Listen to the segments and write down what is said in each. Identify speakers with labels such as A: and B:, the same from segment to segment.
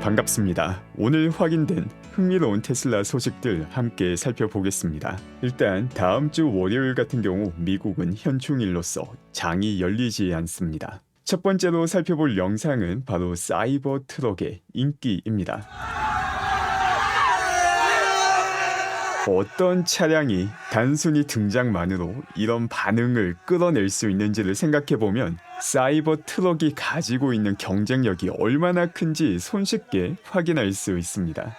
A: 반갑습니다. 오늘 확인된 흥미로운 테슬라 소식들 함께 살펴보겠습니다. 일단 다음 주 월요일 같은 경우 미국은 현충일로서 장이 열리지 않습니다. 첫 번째로 살펴볼 영상은 바로 사이버 트럭의 인기입니다. 어떤 차량이 단순히 등장만으로 이런 반응을 끌어낼 수 있는지를 생각해보면 사이버 트럭이 가지고 있는 경쟁력이 얼마나 큰지 손쉽게 확인할 수 있습니다.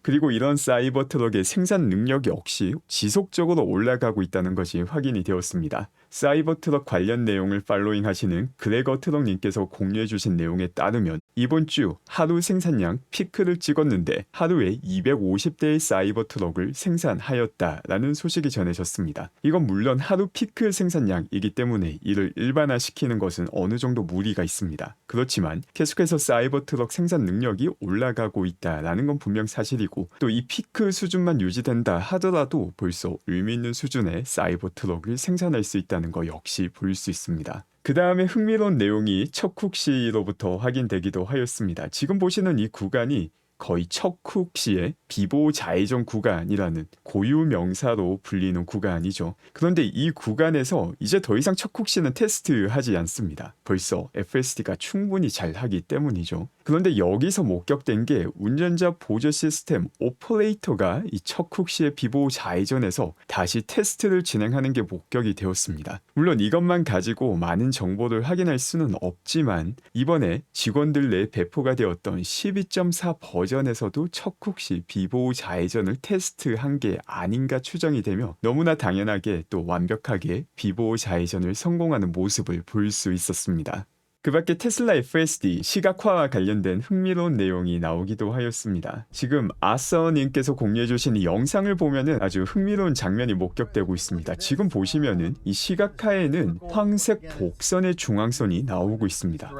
A: 그리고 이런 사이버 트럭의 생산 능력 역시 지속적으로 올라가고 있다는 것이 확인이 되었습니다. 사이버 트럭 관련 내용을 팔로잉 하시는 그레거 트럭님께서 공유해 주신 내용에 따르면 이번 주 하루 생산량 피크를 찍었는데 하루에 250대의 사이버 트럭을 생산하였다라는 소식이 전해졌습니다. 이건 물론 하루 피크 생산량이기 때문에 이를 일반화시키는 것은 어느 정도 무리가 있습니다. 그렇지만 계속해서 사이버 트럭 생산 능력이 올라가고 있다라는 건 분명 사실이고 또 이 피크 수준만 유지된다 하더라도 벌써 의미 있는 수준의 사이버 트럭을 생산할 수 있다는 거 역시 볼 수 있습니다. 그 다음에 흥미로운 내용이 척쿡 씨로부터 확인되기도 하였습니다. 지금 보시는 이 구간이 거의 척쿡 씨의 비보 좌회전 구간이라는 고유 명사로 불리는 구간이죠. 그런데 이 구간에서 이제 더 이상 척쿡 씨는 테스트하지 않습니다. 벌써 FSD가 충분히 잘 하기 때문이죠. 그런데 여기서 목격된 게 운전자 보조 시스템 오퍼레이터가 이 척쿡 씨의 비보 좌회전에서 다시 테스트를 진행하는 게 목격이 되었습니다. 물론 이것만 가지고 많은 정보를 확인할 수는 없지만 이번에 직원들 내 배포가 되었던 12.4 버전에서도 척쿡 씨 비보 좌회전을 테스트한 게 아닌가 추정이 되며 너무나 당연하게 또 완벽하게 비보 좌회전을 성공하는 모습을 볼 수 있었습니다. 그 밖에 테슬라 FSD 시각화와 관련된 흥미로운 내용이 나오기도 하였습니다. 지금 아서님께서 공유해주신 이 영상을 보면은 아주 흥미로운 장면이 목격되고 있습니다. 지금 보시면은 이 시각화에는 황색 복선의 중앙선이 나오고 있습니다.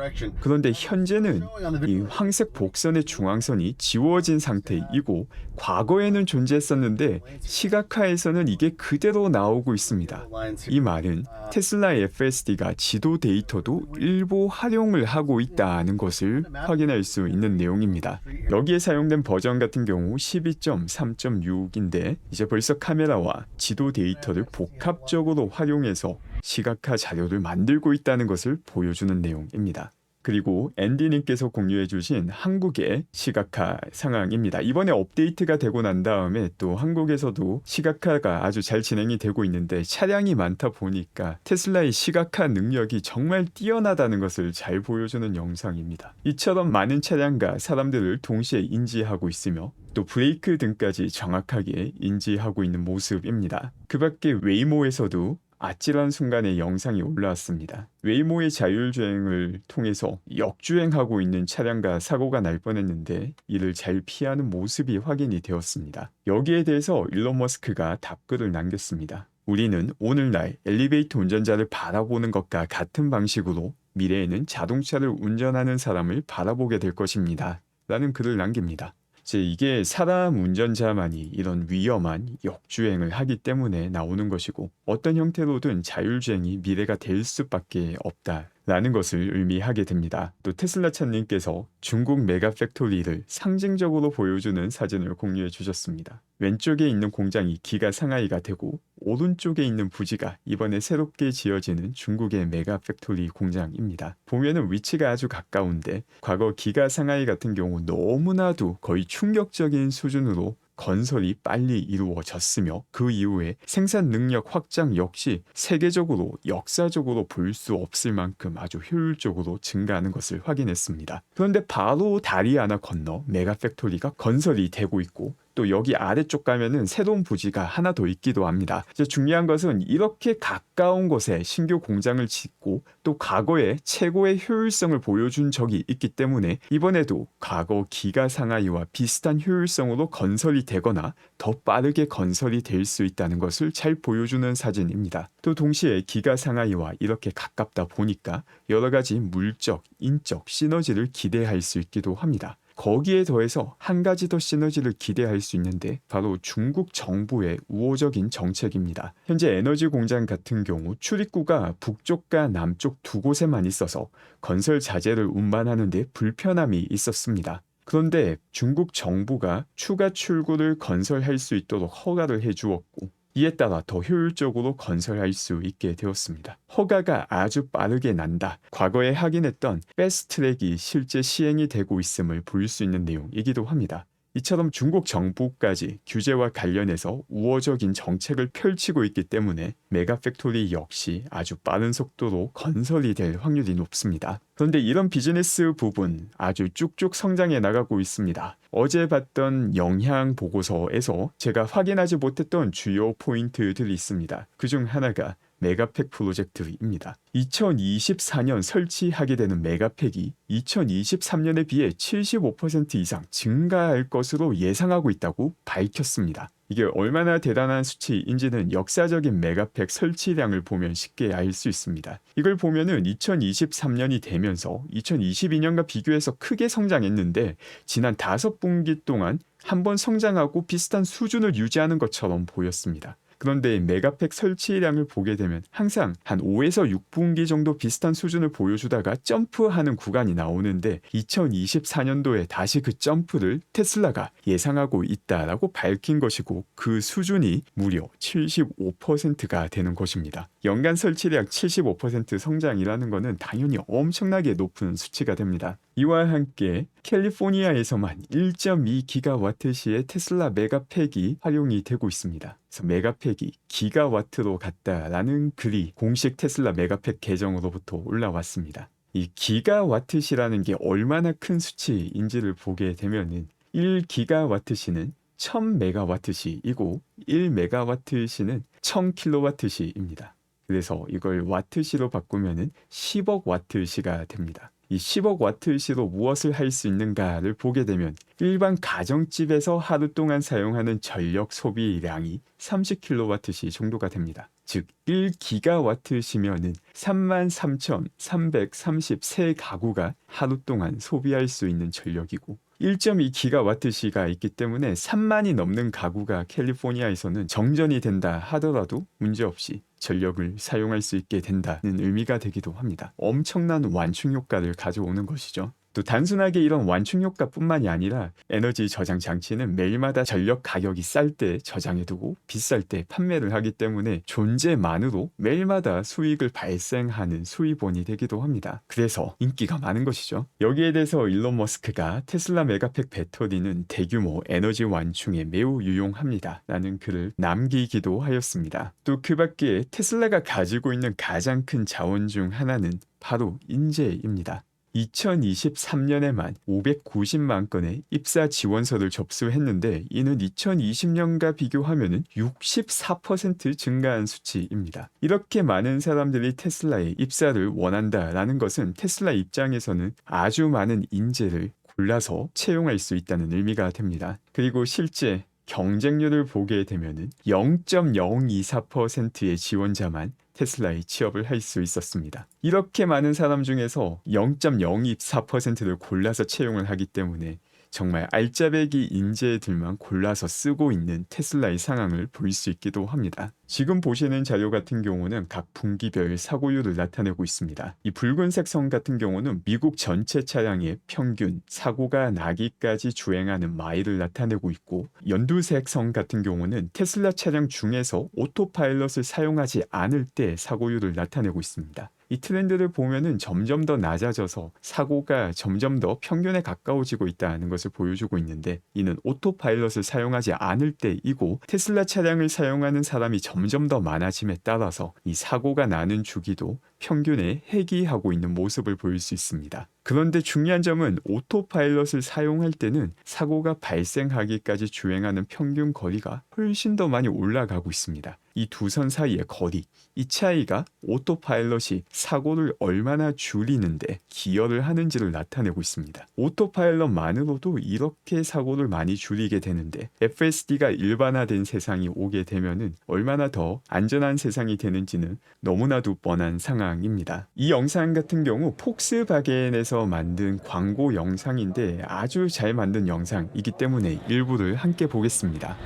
A: 그런데 현재는 이 황색 복선의 중앙선이 지워진 상태이고 과거에는 존재했었는데 시각화에서는 이게 그대로 나오고 있습니다. 이 말은 테슬라의 FSD가 지도 데이터도 일부 활용을 하고 있다는 것을 확인할 수 있는 내용입니다. 여기에 사용된 버전 같은 경우 12.3.6인데 이제 벌써 카메라와 지도 데이터를 복합적으로 활용해서 시각화 자료를 만들고 있다는 것을 보여주는 내용입니다. 그리고 앤디님께서 공유해주신 한국의 시각화 상황입니다. 이번에 업데이트가 되고 난 다음에 또 한국에서도 시각화가 아주 잘 진행이 되고 있는데 차량이 많다 보니까 테슬라의 시각화 능력이 정말 뛰어나다는 것을 잘 보여주는 영상입니다. 이처럼 많은 차량과 사람들을 동시에 인지하고 있으며 또 브레이크 등까지 정확하게 인지하고 있는 모습입니다. 그 밖에 웨이모에서도 아찔한 순간의 영상이 올라왔습니다. 웨이모의 자율주행을 통해서 역주행하고 있는 차량과 사고가 날 뻔했는데 이를 잘 피하는 모습이 확인이 되었습니다. 여기에 대해서 일론 머스크가 답글을 남겼습니다. 우리는 오늘날 엘리베이터 운전자를 바라보는 것과 같은 방식으로 미래에는 자동차를 운전하는 사람을 바라보게 될 것입니다. 라는 글을 남깁니다. 이제 이게 사람 운전자만이 이런 위험한 역주행을 하기 때문에 나오는 것이고 어떤 형태로든 자율주행이 미래가 될 수밖에 없다. 라는 것을 의미하게 됩니다. 또 테슬라 찬님께서 중국 메가 팩토리를 상징적으로 보여주는 사진을 공유해 주셨습니다. 왼쪽에 있는 공장이 기가 상하이가 되고 오른쪽에 있는 부지가 이번에 새롭게 지어지는 중국의 메가 팩토리 공장입니다. 보면은 위치가 아주 가까운데 과거 기가 상하이 같은 경우 너무나도 거의 충격적인 수준으로 건설이 빨리 이루어졌으며 그 이후에 생산 능력 확장 역시 세계적으로 역사적으로 볼 수 없을 만큼 아주 효율적으로 증가하는 것을 확인했습니다. 그런데 바로 다리 하나 건너 메가 팩토리가 건설이 되고 있고 또 여기 아래쪽 가면은 새로운 부지가 하나 더 있기도 합니다. 이제 중요한 것은 이렇게 가까운 곳에 신규 공장을 짓고 또 과거에 최고의 효율성을 보여준 적이 있기 때문에 이번에도 과거 기가 상하이와 비슷한 효율성으로 건설이 되거나 더 빠르게 건설이 될 수 있다는 것을 잘 보여주는 사진입니다. 또 동시에 기가 상하이와 이렇게 가깝다 보니까 여러 가지 물적, 인적 시너지를 기대할 수 있기도 합니다. 거기에 더해서 한 가지 더 시너지를 기대할 수 있는데 바로 중국 정부의 우호적인 정책입니다. 현재 에너지 공장 같은 경우 출입구가 북쪽과 남쪽 두 곳에만 있어서 건설 자재를 운반하는 데 불편함이 있었습니다. 그런데 중국 정부가 추가 출구를 건설할 수 있도록 허가를 해주었고 이에 따라 더 효율적으로 건설할 수 있게 되었습니다. 허가가 아주 빠르게 난다. 과거에 확인했던 패스트트랙이 실제 시행이 되고 있음을 볼수 있는 내용이기도 합니다. 이처럼 중국 정부까지 규제와 관련해서 우호적인 정책을 펼치고 있기 때문에 메가팩토리 역시 아주 빠른 속도로 건설이 될 확률이 높습니다. 그런데 이런 비즈니스 부분 아주 쭉쭉 성장해 나가고 있습니다. 어제 봤던 영향 보고서에서 제가 확인하지 못했던 주요 포인트들이 있습니다. 그중 하나가 메가팩 프로젝트입니다. 2024년 설치하게 되는 메가팩이 2023년에 비해 75% 이상 증가할 것으로 예상하고 있다고 밝혔습니다. 이게 얼마나 대단한 수치인지는 역사적인 메가팩 설치량을 보면 쉽게 알 수 있습니다. 이걸 보면은 2023년이 되면서 2022년과 비교해서 크게 성장했는데 지난 다섯 분기 동안 한번 성장하고 비슷한 수준을 유지하는 것처럼 보였습니다. 그런데 메가팩 설치량을 보게 되면 항상 한 5에서 6분기 정도 비슷한 수준을 보여주다가 점프하는 구간이 나오는데 2024년도에 다시 그 점프를 테슬라가 예상하고 있다라고 밝힌 것이고 그 수준이 무려 75%가 되는 것입니다. 연간 설치량 75% 성장이라는 것은 당연히 엄청나게 높은 수치가 됩니다. 이와 함께 캘리포니아에서만 1.2기가와트시의 테슬라 메가팩이 활용이 되고 있습니다. 그래서 메가팩이 기가와트로 갔다라는 글이 공식 테슬라 메가팩 계정으로부터 올라왔습니다. 이 기가와트시라는 게 얼마나 큰 수치인지를 보게 되면은 1기가와트시는 1000메가와트시이고 1메가와트시는 1000킬로와트시입니다. 그래서 이걸 와트시로 바꾸면은 10억 와트시가 됩니다. 이 10억 와트시로 무엇을 할 수 있는가를 보게 되면 일반 가정집에서 하루 동안 사용하는 전력 소비량이 30kWh 정도가 됩니다. 즉 1기가와트시면은 33,333 가구가 하루 동안 소비할 수 있는 전력이고 1.2기가와트시가 있기 때문에 3만이 넘는 가구가 캘리포니아에서는 정전이 된다 하더라도 문제없이 전력을 사용할 수 있게 된다는 의미가 되기도 합니다. 엄청난 완충 효과를 가져오는 것이죠. 또 단순하게 이런 완충 효과뿐만이 아니라 에너지 저장 장치는 매일마다 전력 가격이 쌀 때 저장해두고 비쌀 때 판매를 하기 때문에 존재만으로 매일마다 수익을 발생하는 수입원이 되기도 합니다. 그래서 인기가 많은 것이죠. 여기에 대해서 일론 머스크가 테슬라 메가팩 배터리는 대규모 에너지 완충에 매우 유용합니다. 라는 글을 남기기도 하였습니다. 또 그 밖에 테슬라가 가지고 있는 가장 큰 자원 중 하나는 바로 인재입니다. 2023년에만 590만 건의 입사 지원서를 접수했는데 이는 2020년과 비교하면 64% 증가한 수치입니다. 이렇게 많은 사람들이 테슬라에 입사를 원한다라는 것은 테슬라 입장에서는 아주 많은 인재를 골라서 채용할 수 있다는 의미가 됩니다. 그리고 실제 경쟁률을 보게 되면은 0.024%의 지원자만 테슬라에 취업을 할 수 있었습니다. 이렇게 많은 사람 중에서 0.024%를 골라서 채용을 하기 때문에 정말 알짜배기 인재들만 골라서 쓰고 있는 테슬라의 상황을 볼 수 있기도 합니다. 지금 보시는 자료 같은 경우는 각 분기별 사고율을 나타내고 있습니다. 이 붉은색 선 같은 경우는 미국 전체 차량의 평균 사고가 나기까지 주행하는 마일을 나타내고 있고 연두색 선 같은 경우는 테슬라 차량 중에서 오토파일럿을 사용하지 않을 때 사고율을 나타내고 있습니다. 이 트렌드를 보면은 점점 더 낮아져서 사고가 점점 더 평균에 가까워지고 있다는 것을 보여주고 있는데 이는 오토파일럿을 사용하지 않을 때이고 테슬라 차량을 사용하는 사람이 점점 더 많아짐에 따라서 이 사고가 나는 주기도 평균에 해기하고 있는 모습을 보일 수 있습니다. 그런데 중요한 점은 오토파일럿을 사용할 때는 사고가 발생하기까지 주행하는 평균 거리가 훨씬 더 많이 올라가고 있습니다. 이 두 선 사이의 거리, 이 차이가 오토파일럿이 사고를 얼마나 줄이는데 기여를 하는지를 나타내고 있습니다. 오토파일럿만으로도 이렇게 사고를 많이 줄이게 되는데 FSD가 일반화된 세상이 오게 되면은 얼마나 더 안전한 세상이 되는지는 너무나도 뻔한 상황입니다. 이 영상 같은 경우 폭스바겐 에서 만든 광고 영상인데 아주 잘 만든 영상이기 때문에 일부를 함께 보겠습니다.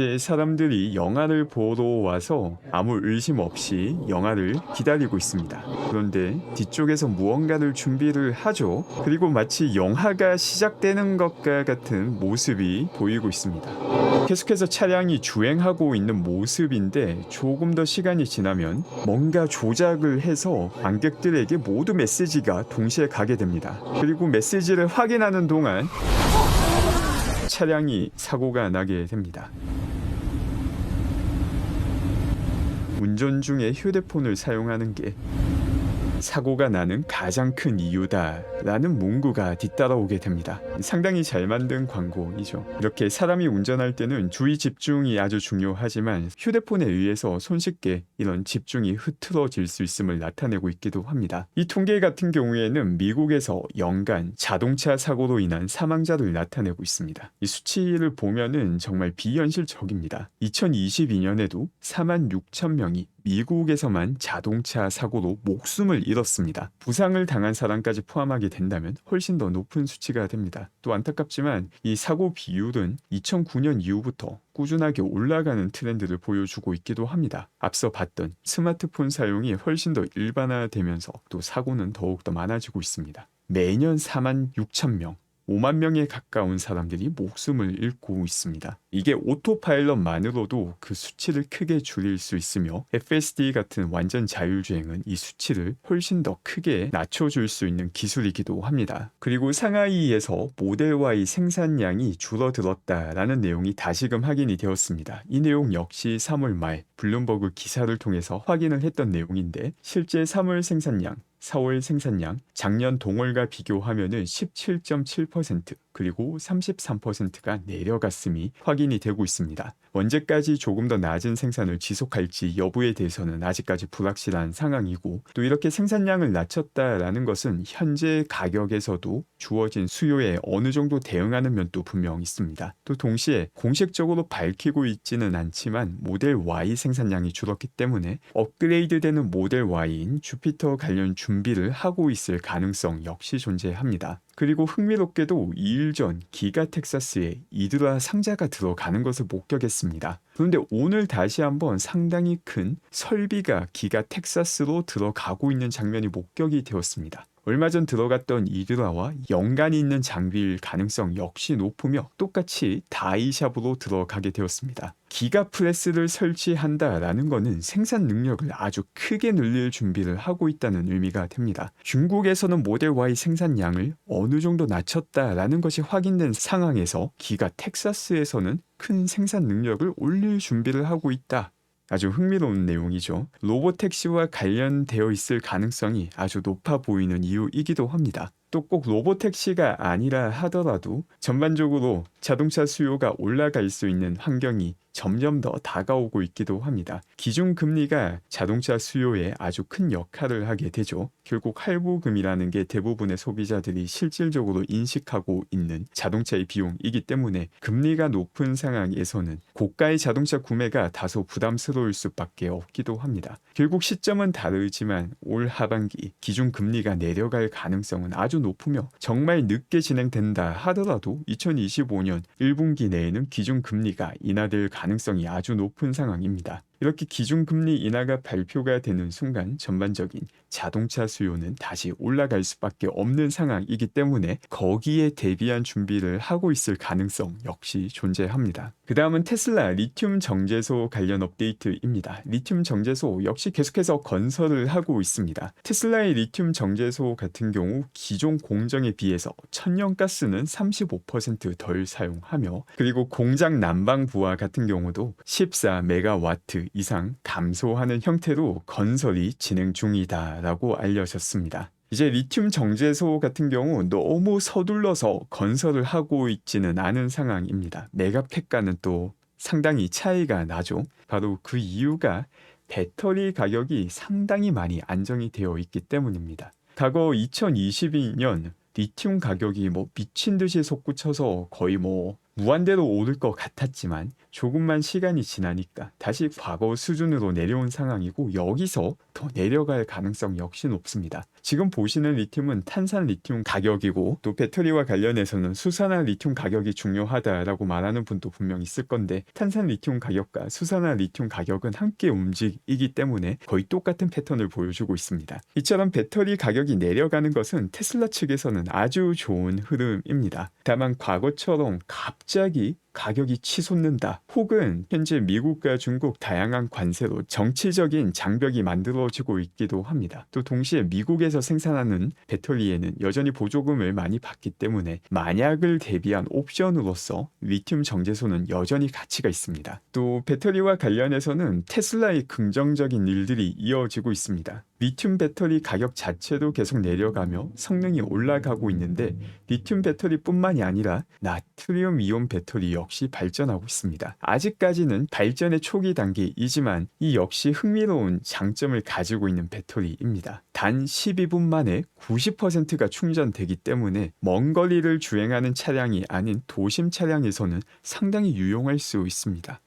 A: 이제 사람들이 영화를 보러 와서 아무 의심 없이 영화를 기다리고 있습니다. 그런데 뒤쪽에서 무언가를 준비를 하죠. 그리고 마치 영화가 시작되는 것과 같은 모습이 보이고 있습니다. 계속해서 차량이 주행하고 있는 모습인데 조금 더 시간이 지나면 뭔가 조작을 해서 관객들에게 모두 메시지가 동시에 가게 됩니다. 그리고 메시지를 확인하는 동안 차량이 사고가 나게 됩니다. 운전 중에 휴대폰을 사용하는 게 사고가 나는 가장 큰 이유다 라는 문구가 뒤따라오게 됩니다. 상당히 잘 만든 광고이죠. 이렇게 사람이 운전할 때는 주의 집중이 아주 중요하지만 휴대폰에 의해서 손쉽게 이런 집중이 흐트러질 수 있음을 나타내고 있기도 합니다. 이 통계 같은 경우에는 미국에서 연간 자동차 사고로 인한 사망자를 나타내고 있습니다. 이 수치를 보면은 정말 비현실적입니다. 2022년에도 4만 6천 명이 미국에서만 자동차 사고로 목숨을 잃었습니다. 부상을 당한 사람까지 포함하게 된다면 훨씬 더 높은 수치가 됩니다. 또 안타깝지만 이 사고 비율은 2009년 이후부터 꾸준하게 올라가는 트렌드를 보여주고 있기도 합니다. 앞서 봤던 스마트폰 사용이 훨씬 더 일반화되면서 또 사고는 더욱 더 많아지고 있습니다. 매년 4만 6천 명, 5만 명에 가까운 사람들이 목숨을 잃고 있습니다. 이게 오토파일럿만으로도 그 수치를 크게 줄일 수 있으며 FSD 같은 완전 자율주행은 이 수치를 훨씬 더 크게 낮춰줄 수 있는 기술이기도 합니다. 그리고 상하이에서 모델 Y 생산량이 줄어들었다라는 내용이 다시금 확인이 되었습니다. 이 내용 역시 3월 말 블룸버그 기사를 통해서 확인을 했던 내용인데 실제 3월 생산량 4월 생산량 작년 동월과 비교하면 은 17.7% 그리고 33%가 내려갔음이 확인이 되고 있습니다. 언제까지 조금 더 낮은 생산을 지속할지 여부에 대해서는 아직까지 불확실한 상황이고 또 이렇게 생산량을 낮췄다라는 것은 현재 가격에서도 주어진 수요에 어느 정도 대응하는 면도 분명 있습니다. 또 동시에 공식적으로 밝히고 있지는 않지만 모델 Y 생산량이 줄었기 때문에 업그레이드되는 모델 Y인 주피터 관련 준비를 하고 있을 가능성 역시 존재합니다. 그리고 흥미롭게도 2일 전 기가 텍사스에 이드라 상자가 들어가는 것을 목격했습니다. 그런데 오늘 다시 한번 상당히 큰 설비가 기가 텍사스로 들어가고 있는 장면이 목격이 되었습니다. 얼마 전 들어갔던 이드라와 연관이 있는 장비일 가능성 역시 높으며 똑같이 다이샵으로 들어가게 되었습니다. 기가 프레스를 설치한다라는 것은 생산 능력을 아주 크게 늘릴 준비를 하고 있다는 의미가 됩니다. 중국에서는 모델 Y 생산량을 어느 정도 낮췄다라는 것이 확인된 상황에서 기가 텍사스에서는 큰 생산 능력을 올릴 준비를 하고 있다. 아주 흥미로운 내용이죠. 로보택시와 관련되어 있을 가능성이 아주 높아 보이는 이유이기도 합니다. 또 꼭 로보택시가 아니라 하더라도 전반적으로 자동차 수요가 올라갈 수 있는 환경이 점점 더 다가오고 있기도 합니다. 기준 금리가 자동차 수요에 아주 큰 역할을 하게 되죠. 결국 할부금이라는 게 대부분의 소비자들이 실질적으로 인식하고 있는 자동차의 비용이기 때문에 금리가 높은 상황에서는 고가의 자동차 구매가 다소 부담스러울 수밖에 없기도 합니다. 결국 시점은 다르지만 올 하반기 기준 금리가 내려갈 가능성은 아주 높으며 정말 늦게 진행된다 하더라도 2025년 1분기 내에는 기준 금리가 인하될 가능성이 아주 높은 상황입니다. 이렇게 기준금리 인하가 발표가 되는 순간 전반적인 자동차 수요는 다시 올라갈 수밖에 없는 상황이기 때문에 거기에 대비한 준비를 하고 있을 가능성 역시 존재합니다. 그 다음은 테슬라 리튬 정제소 관련 업데이트입니다. 리튬 정제소 역시 계속해서 건설을 하고 있습니다. 테슬라의 리튬 정제소 같은 경우 기존 공정에 비해서 천연가스는 35%덜 사용하며 그리고 공장 난방 부하 같은 경우도 14메가와트 이상 감소하는 형태로 건설이 진행 중이다라고 알려졌습니다. 이제 리튬 정제소 같은 경우 너무 서둘러서 건설을 하고 있지는 않은 상황입니다. 메가팩과는 또 상당히 차이가 나죠. 바로 그 이유가 배터리 가격이 상당히 많이 안정이 되어 있기 때문입니다. 과거 2022년 리튬 가격이 뭐 미친 듯이 솟구쳐서 거의 뭐 무한대로 오를 것 같았지만 조금만 시간이 지나니까 다시 과거 수준으로 내려온 상황이고 여기서 더 내려갈 가능성 역시 높습니다. 지금 보시는 리튬은 탄산 리튬 가격이고 또 배터리와 관련해서는 수산화 리튬 가격이 중요하다라고 말하는 분도 분명 있을 건데 탄산 리튬 가격과 수산화 리튬 가격은 함께 움직이기 때문에 거의 똑같은 패턴을 보여주고 있습니다. 이처럼 배터리 가격이 내려가는 것은 테슬라 측에서는 아주 좋은 흐름입니다. 다만 과거처럼 갑자기 가격이 치솟는다 혹은 현재 미국과 중국 다양한 관세로 정치적인 장벽이 만들어지고 있기도 합니다. 또 동시에 미국에서 생산하는 배터리에는 여전히 보조금을 많이 받기 때문에 만약을 대비한 옵션으로서 리튬 정제소는 여전히 가치가 있습니다. 또 배터리와 관련해서는 테슬라의 긍정적인 일들이 이어지고 있습니다. 리튬 배터리 가격 자체도 계속 내려가며 성능이 올라가고 있는데 리튬 배터리뿐만이 아니라 나트륨 이온 배터리 역시 발전하고 있습니다. 아직까지는 발전의 초기 단계이지만 이 역시 흥미로운 장점을 가지고 있는 배터리입니다. 단 12분 만에 90%가 충전되기 때문에 먼 거리를 주행하는 차량이 아닌 도심 차량에서는 상당히 유용할 수 있습니다.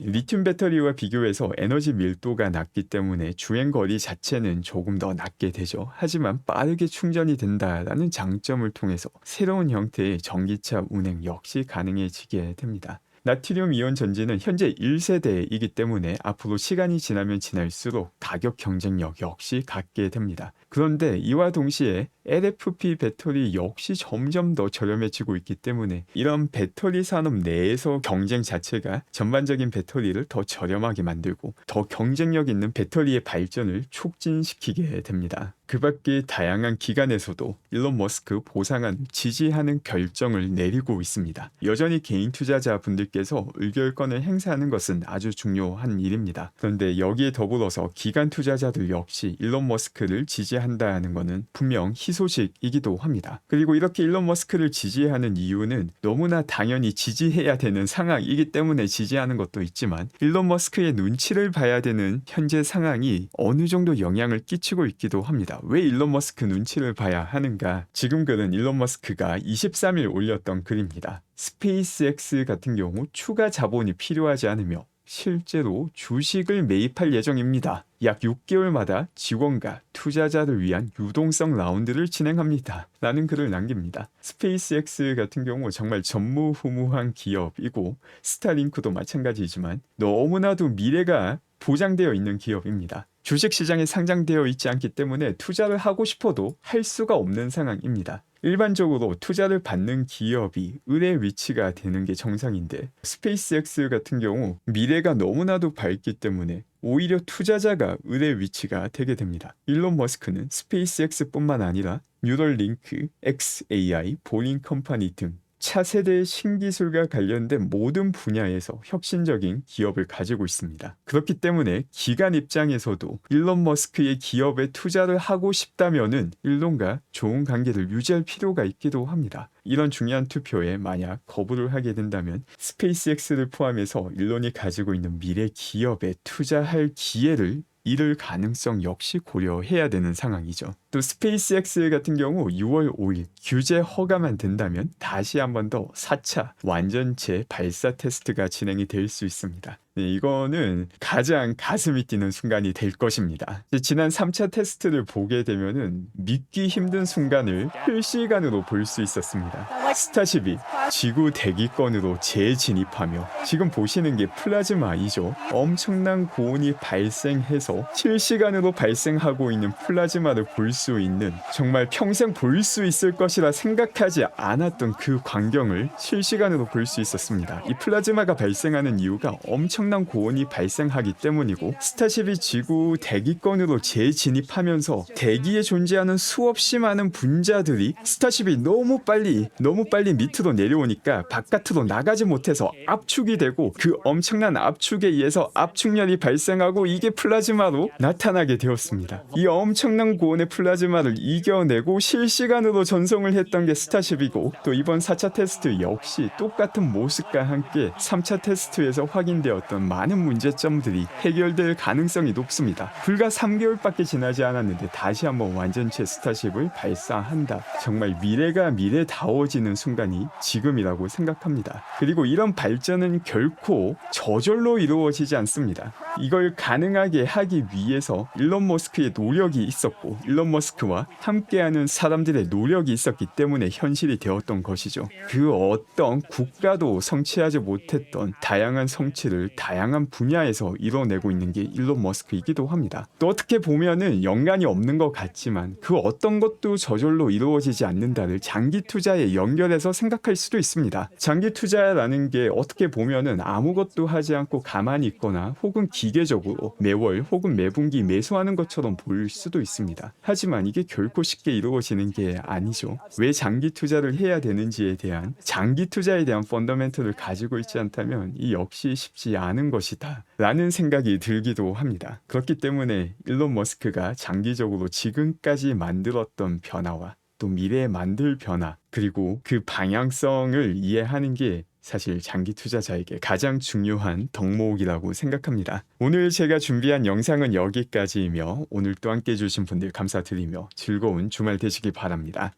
A: 리튬 배터리와 비교해서 에너지 밀도가 낮기 때문에 주행 거리 자체는 조금 더 낮게 되죠. 하지만 빠르게 충전이 된다라는 장점을 통해서 새로운 형태의 전기차 운행 역시 가능해지게 됩니다. 나트륨 이온 전지는 현재 1세대이기 때문에 앞으로 시간이 지나면 지날수록 가격 경쟁력 역시 갖게 됩니다. 그런데 이와 동시에 LFP 배터리 역시 점점 더 저렴해지고 있기 때문에 이런 배터리 산업 내에서 경쟁 자체가 전반적인 배터리를 더 저렴하게 만들고 더 경쟁력 있는 배터리의 발전을 촉진시키게 됩니다. 그 밖에 다양한 기관에서도 일론 머스크 보상안 지지하는 결정을 내리고 있습니다. 여전히 개인 투자자 분들께서 의결권을 행사하는 것은 아주 중요한 일입니다. 그런데 여기에 더불어서 기관 투자자들 역시 일론 머스크를 지지한다는 것은 분명 희소 식이기도 합니다. 그리고 이렇게 일론 머스크를 지지하는 이유는 너무나 당연히 지지해야 되는 상황이기 때문에 지지하는 것도 있지만 일론 머스크의 눈치를 봐야 되는 현재 상황이 어느 정도 영향을 끼치고 있기도 합니다. 왜 일론 머스크 눈치를 봐야 하는가? 지금 글은 일론 머스크가 23일 올렸던 글입니다. 스페이스X 같은 경우 추가 자본이 필요하지 않으며 실제로 주식을 매입할 예정입니다. 약 6개월마다 직원과 투자자를 위한 유동성 라운드를 진행합니다. 라는 글을 남깁니다. 스페이스X 같은 경우 정말 전무후무한 기업이고 스타링크도 마찬가지지만 너무나도 미래가 보장되어 있는 기업입니다. 주식 시장에 상장되어 있지 않기 때문에 투자를 하고 싶어도 할 수가 없는 상황입니다. 일반적으로 투자를 받는 기업이 을의 위치가 되는 게 정상인데 스페이스X 같은 경우 미래가 너무나도 밝기 때문에 오히려 투자자가 을의 위치가 되게 됩니다. 일론 머스크는 스페이스X뿐만 아니라 뉴럴링크, XAI, 보링 컴퍼니 등 차세대 신기술과 관련된 모든 분야에서 혁신적인 기업을 가지고 있습니다. 그렇기 때문에 기관 입장에서도 일론 머스크의 기업에 투자를 하고 싶다면은 일론과 좋은 관계를 유지할 필요가 있기도 합니다. 이런 중요한 투표에 만약 거부를 하게 된다면 스페이스X를 포함해서 일론이 가지고 있는 미래 기업에 투자할 기회를 잃을 가능성 역시 고려해야 되는 상황이죠. 또 스페이스X 같은 경우 6월 5일 규제 허가만 된다면 다시 한 번 더 4차 완전체 발사 테스트가 진행이 될 수 있습니다. 네, 이거는 가장 가슴이 뛰는 순간이 될 것입니다. 지난 3차 테스트를 보게 되면은 믿기 힘든 순간을 실시간으로 볼 수 있었습니다. 스타쉽이 지구 대기권으로 재진입하며 지금 보시는 게 플라즈마이죠. 엄청난 고온이 발생해서 실시간으로 발생하고 있는 플라즈마를 볼 수 있는 정말 평생 볼 수 있을 것이라 생각하지 않았던 그 광경을 실시간으로 볼 수 있었습니다. 이 플라즈마가 발생하는 이유가 엄청 난 고온이 발생하기 때문이고 스타쉽이 지구 대기권으로 재진입하면서 대기에 존재하는 수없이 많은 분자들이 스타쉽이 너무 빨리 너무 빨리 밑으로 내려오니까 바깥으로 나가지 못해서 압축이 되고 그 엄청난 압축에 의해서 압축열이 발생하고 이게 플라즈마로 나타나게 되었습니다. 이 엄청난 고온의 플라즈마를 이겨내고 실시간으로 전송을 했던 게 스타쉽이고 또 이번 4차 테스트 역시 똑같은 모습과 함께 3차 테스트에서 확인되었던 많은 문제점들이 해결될 가능성이 높습니다. 불과 3개월밖에 지나지 않았는데 다시 한번 완전체 스타쉽을 발사한다. 정말 미래가 미래다워지는 순간이 지금이라고 생각합니다. 그리고 이런 발전은 결코 저절로 이루어지지 않습니다. 이걸 가능하게 하기 위해서 일론 머스크의 노력이 있었고 일론 머스크와 함께하는 사람들의 노력이 있었기 때문에 현실이 되었던 것이죠. 그 어떤 국가도 성취하지 못했던 다양한 성취를 다 양한 분야에서 이뤄내고 있는 게 일론 머스크이기도 합니다. 또 어떻게 보면은 연관이 없는 것 같지만 그 어떤 것도 저절로 이루어지지 않는다를 장기 투자에 연결해서 생각할 수도 있습니다. 장기 투자라는 게 어떻게 보면은 아무것도 하지 않고 가만히 있거나 혹은 기계적으로 매월 혹은 매분기 매수하는 것처럼 보일 수도 있습니다. 하지만 이게 결코 쉽게 이루어지는 게 아니죠. 왜 장기 투자를 해야 되는지에 대한 장기 투자에 대한 펀더멘트를 가지고 있지 않다면 이 역시 쉽지 않은 것이다. 라는 생각이 들기도 합니다. 그렇기 때문에 일론 머스크가 장기적으로 지금까지 만들었던 변화와 또 미래에 만들 변화 그리고 그 방향성을 이해하는 게 사실 장기 투자자에게 가장 중요한 덕목이라고 생각합니다. 오늘 제가 준비한 영상은 여기까지이며 오늘 또 함께 해주신 분들 감사드리며 즐거운 주말 되시기 바랍니다.